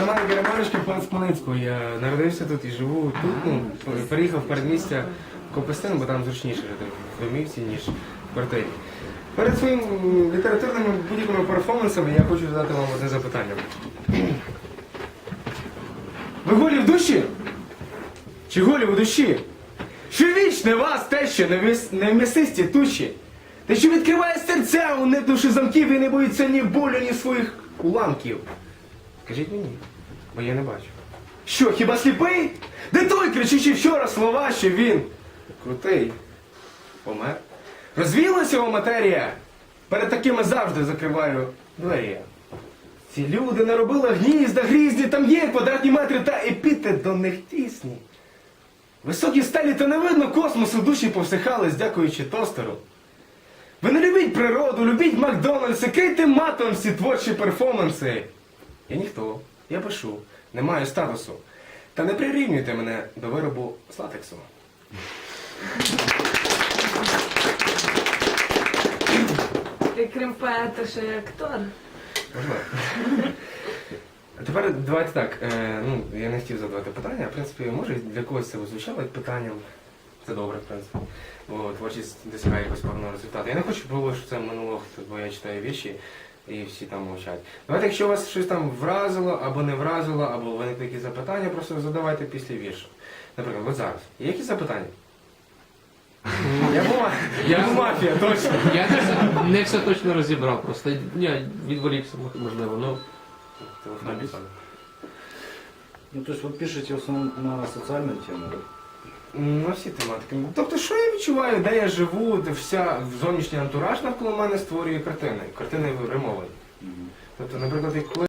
Мене маленьке пан з Хмельницького. Я народився тут і живу тут. Ну, переїхав в передмістя в Копестин, бо там зручніше жити в домівці, ніж в квартирі. Перед своїм літературними будь-якими перформансами я хочу задати вам одне запитання. Ви голі в душі? Чи голі в душі? Що вічне вас те, що не вмісисті тучі? Те, що відкриває серця, у уникнувши замків і не боїться ні болю, ні своїх уламків. Скажіть мені, бо я не бачу. Що, хіба сліпий? Де той, кричучи вчора слова, що він крутий, помер? Розвіялася його матерія. Перед такими завжди закриваю двері. Ці люди наробили гнізда, грізні, там є квадратні метри та епіти до них тісні. Високі стелі та не видно космосу душі повсихались, дякуючи тостеру. Ви не любіть природу, любіть Макдональдси, крийте матом всі творчі перформанси. Я ніхто, я пишу, не маю статусу. Та не прирівнюйте мене до виробу з латексу. Ти крім поета, ще й актор. Можливо. А Тепер давайте так. Е, ну, я не хотів задавати питання, в принципі, може для когось це звучало як питанням. Це добре, в принципі. Бо творчість досягає якогось певного результату. Я не хочу пробувати, що це монолог, бо я читаю вірші і всі там мовчать. Давайте, якщо вас щось там вразило або не вразило, або виникли якісь запитання, просто задавайте після віршу. Наприклад, от зараз. Є якісь запитання? Я була, я був мафія, точно. Я не все, не все точно розібрав, просто я відволікся, можливо. Ну, Телефон. Ну, то есть вы пишете в основном на социальную тему, да? На всі тематики. Тобто, що я відчуваю, де я живу, де вся зовнішній антураж навколо мене створює картини. Картини римовані. Тобто, наприклад, коли